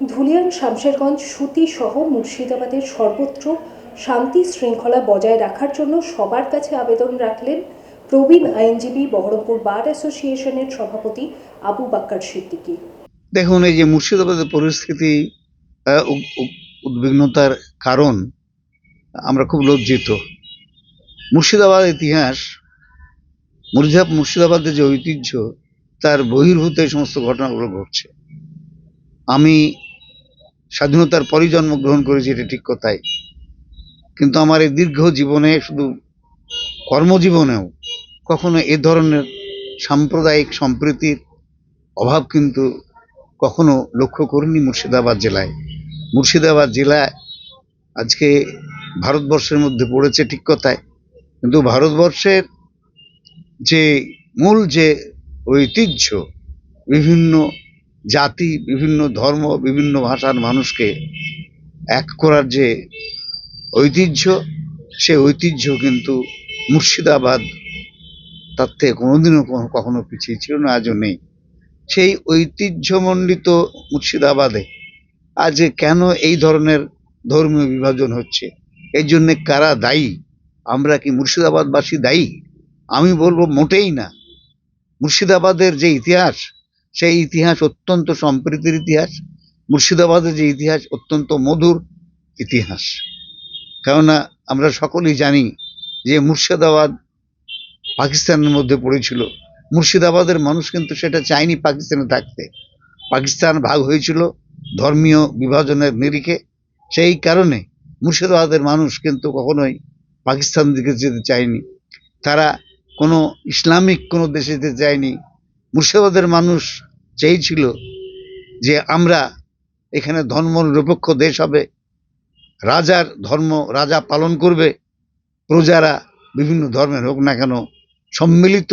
ধুলিয়ান শামশেরগঞ্জ সুতি সহ মুর্শিদাবাদের সর্বত্র শান্তি শৃঙ্খলা বজায় রাখার জন্য সবার কাছে আবেদন রাখলেন প্রবীণ আইনজীবী বহরমপুর বার অ্যাসোসিয়েশনের সভাপতি আবু বাক্কার সিদ্দিকী। দেখুন, এই যে মুর্শিদাবাদের পরিস্থিতি উদ্বিগ্নতার কারণ, আমরা খুব লজ্জিত। মুর্শিদাবাদ ইতিহাস মুর্শিদা মুর্শিদাবাদের যে ঐতিহ্য, তার বহির্ভূত এই সমস্ত ঘটনাগুলো ঘটছে। আমি স্বাধীনতার পরই জন্মগ্রহণ করেছি, এটা ঠিক কথাই। কিন্তু আমার এই দীর্ঘ জীবনে শুধু কর্মজীবনেও কখনো এ ধরনের সাম্প্রদায়িক সম্প্রীতির অভাব কিন্তু কখনো লক্ষ্য করিনি মুর্শিদাবাদ জেলায়। মুর্শিদাবাদ জেলা আজকে ভারতবর্ষের মধ্যে পড়েছে ঠিক কথায় কিন্তু ভারতবর্ষের যে মূল যে ঐতিহ্য, বিভিন্ন জাতি, বিভিন্ন ধর্ম, বিভিন্ন ভাষার মানুষকে এক করার যে ঐতিহ্য, সে ঐতিহ্য কিন্তু মুর্শিদাবাদ তার থেকে কোনোদিনও কখনো- পিছিয়ে ছিল না, আজও নেই। সেই ঐতিহ্যমণ্ডিত মুর্শিদাবাদে আজ কেন এই ধরনের ধর্মীয় বিভাজন হচ্ছে? এর জন্যে কারা দায়ী? আমরা কি মুর্শিদাবাদবাসী দায়ী? আমি বলব মোটেই না। মুর্শিদাবাদের যে ইতিহাস সেই ইতিহাস অত্যন্ত সম্প্রীতির ইতিহাস। মুর্শিদাবাদের যে ইতিহাস অত্যন্ত মধুর ইতিহাস। কেননা আমরা সকলেই জানি যে মুর্শিদাবাদ পাকিস্তানের মধ্যে পড়েছিল। মুর্শিদাবাদের মানুষ কিন্তু সেটা চায়নি পাকিস্তানে থাকতে। পাকিস্তান ভাগ হয়েছিল ধর্মীয় বিভাজনের নিরিখে। সেই কারণে মুর্শিদাবাদের মানুষ কিন্তু কখনোই পাকিস্তান দিকে যেতে চায়নি। তারা কোনো ইসলামিক কোনো দেশে যেতে চায়নি। মুর্শিদাবাদের মানুষ চেয়েছিল যে আমরা এখানে ধর্ম নিরপেক্ষ দেশ হবে। রাজার ধর্ম রাজা পালন করবে। প্রজারা বিভিন্ন ধর্মের হোক না কেন, সম্মিলিত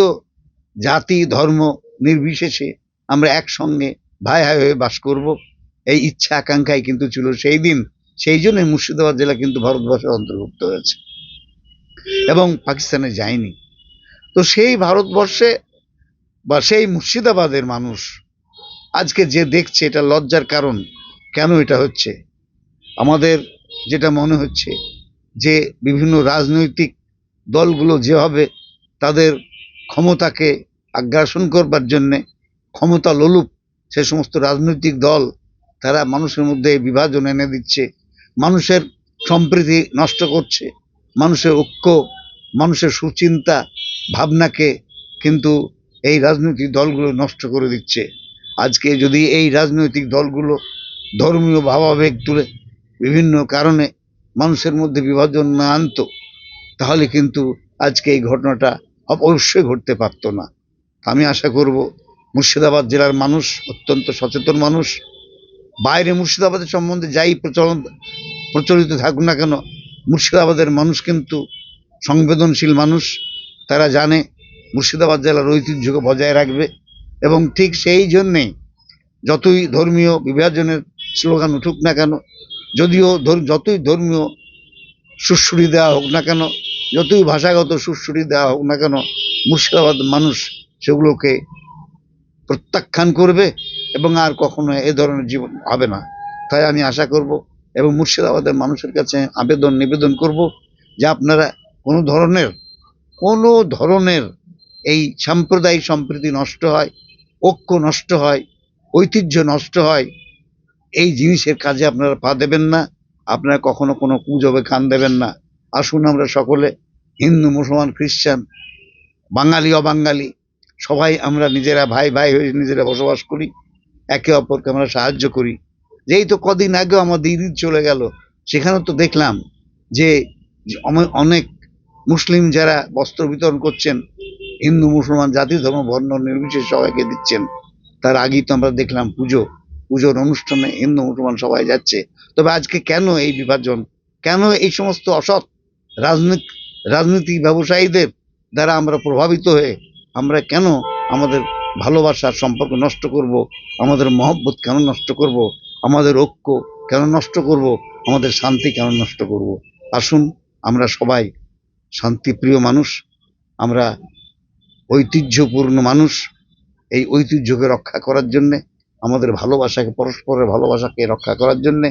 জাতি, ধর্ম নির্বিশেষে আমরা একসঙ্গে ভাই ভাই হয়ে বাস করব। এই ইচ্ছা, আকাঙ্ক্ষাই কিন্তু ছিল সেই দিন। সেই জন্য মুর্শিদাবাদ জেলা কিন্তু ভারতবর্ষের অন্তর্ভুক্ত হয়েছে এবং পাকিস্তানে যায়নি। তো সেই ভারতবর্ষে বা সেই মুর্শিদাবাদের মানুষ আজকে যে দেখছে এটা লজ্জার কারণ, কেন এটা হচ্ছে? আমাদের যেটা মনে হচ্ছে যে বিভিন্ন রাজনৈতিক দলগুলো যেভাবে তাদের ক্ষমতাকে আগ্রাসন করবার জন্যে ক্ষমতা লোলুপ, সে সমস্ত রাজনৈতিক দল তারা মানুষের মধ্যে বিভাজন এনে দিচ্ছে। মানুষের সম্প্রীতি নষ্ট করছে, মানুষের ঐক্য, মানুষের সুচিন্তা ভাবনাকে কিন্তু এই রাজনৈতিক দলগুলো নষ্ট করে দিচ্ছে। আজকে যদি এই রাজনৈতিক দলগুলো ধর্মীয় ভাবাবেগ তুলে বিভিন্ন কারণে মানুষের মধ্যে বিভাজন না আনতো, তাহলে কিন্তু আজকে এই ঘটনাটা অবশ্যই ঘটতে পারতো না। আমি আশা করব মুর্শিদাবাদ জেলার মানুষ অত্যন্ত সচেতন মানুষ। বাইরে মুর্শিদাবাদের সম্বন্ধে যাই প্রচলন, প্রচলিত থাকুক না কেন, মুর্শিদাবাদের মানুষ কিন্তু সংবেদনশীল মানুষ। তারা জানে মুর্শিদাবাদ জেলার ঐতিহ্যকে বজায় রাখবে এবং ঠিক সেই জন্যেই যতই ধর্মীয় বিভাজনের স্লোগান উঠুক না কেন, যদিও যতই ধর্মীয় সুশ্রুতি দেওয়া হোক না কেন, যতই ভাষাগত সুশ্রুতি দেওয়া হোক না কেন, মুর্শিদাবাদ মানুষ সেগুলোকে প্রত্যাখ্যান করবে এবং আর কখনো এ ধরনের জীবন হবে না। তাই আমি আশা করব এবং মুর্শিদাবাদের মানুষের কাছে আবেদন নিবেদন করব যে আপনারা কোনো ধরনের কোনো ধরনের এই সাম্প্রদায়িক সম্প্রীতি নষ্ট হয়, ঐক্য নষ্ট হয়, ঐতিহ্য নষ্ট হয়, এই জিনিসের কাজে আপনারা পা দেবেন না, আপনারা কখনো কোনো কুজবে কান দেবেন না। আসুন আমরা সকলে, হিন্দু, মুসলমান, খ্রিস্টান, বাঙালি, অবাঙালি, সবাই আমরা নিজেরা ভাই ভাই হয়ে নিজেরা বসবাস করি, একে অপরকে আমরা সাহায্য করি। যেই তো কদিন আগেও আমাদের ঈদ চলে গেল, সেখানেও তো দেখলাম যে অনেক মুসলিম যারা বস্ত্র বিতরণ করছেন হিন্দু, মুসলমান, জাতি, ধর্ম, বর্ণ, নির্বিশেষে সবাইকে দিচ্ছেন। তার আগেই তো আমরা দেখলাম পুজো। পুজোর অনুষ্ঠানে হিন্দু, মুসলমান সবাই যাচ্ছে। তবে আজকে কেন এই বিভাজন? কেন এই সমস্ত অসৎ রাজনীতি রাজনীতি ব্যবসায়ীদের দ্বারা আমরা প্রভাবিত হয়ে আমরা কেন আমাদের ভালোবাসার সম্পর্ক নষ্ট করব? আমাদের মহব্বত কেন নষ্ট করব? আমাদের ঐক্য কেন নষ্ট করব? আমাদের শান্তি কেন নষ্ট করব? আসুন, আমরা সবাই শান্তিপ্রিয় মানুষ। আমরা ঐতিহ্যপূর্ণ মানুষ। এই ঐতিহ্যকে রক্ষা করার জন্যে, আমাদের ভালোবাসাকে, পরস্পরের ভালোবাসাকে রক্ষা করার জন্যে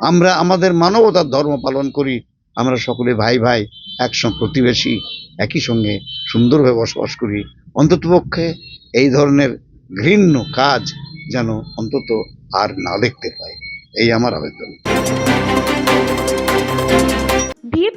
আমরা আমাদের মানবতার ধর্ম পালন করি। আমরা সকলে ভাই ভাই একসঙ্গে, প্রতিবেশী একই সঙ্গে সুন্দরভাবে বসবাস করি। অন্ততপক্ষে এই ধরনের ঘৃণ্য কাজ যেন অন্তত আর না দেখতে পাই এই আমার আবেদন।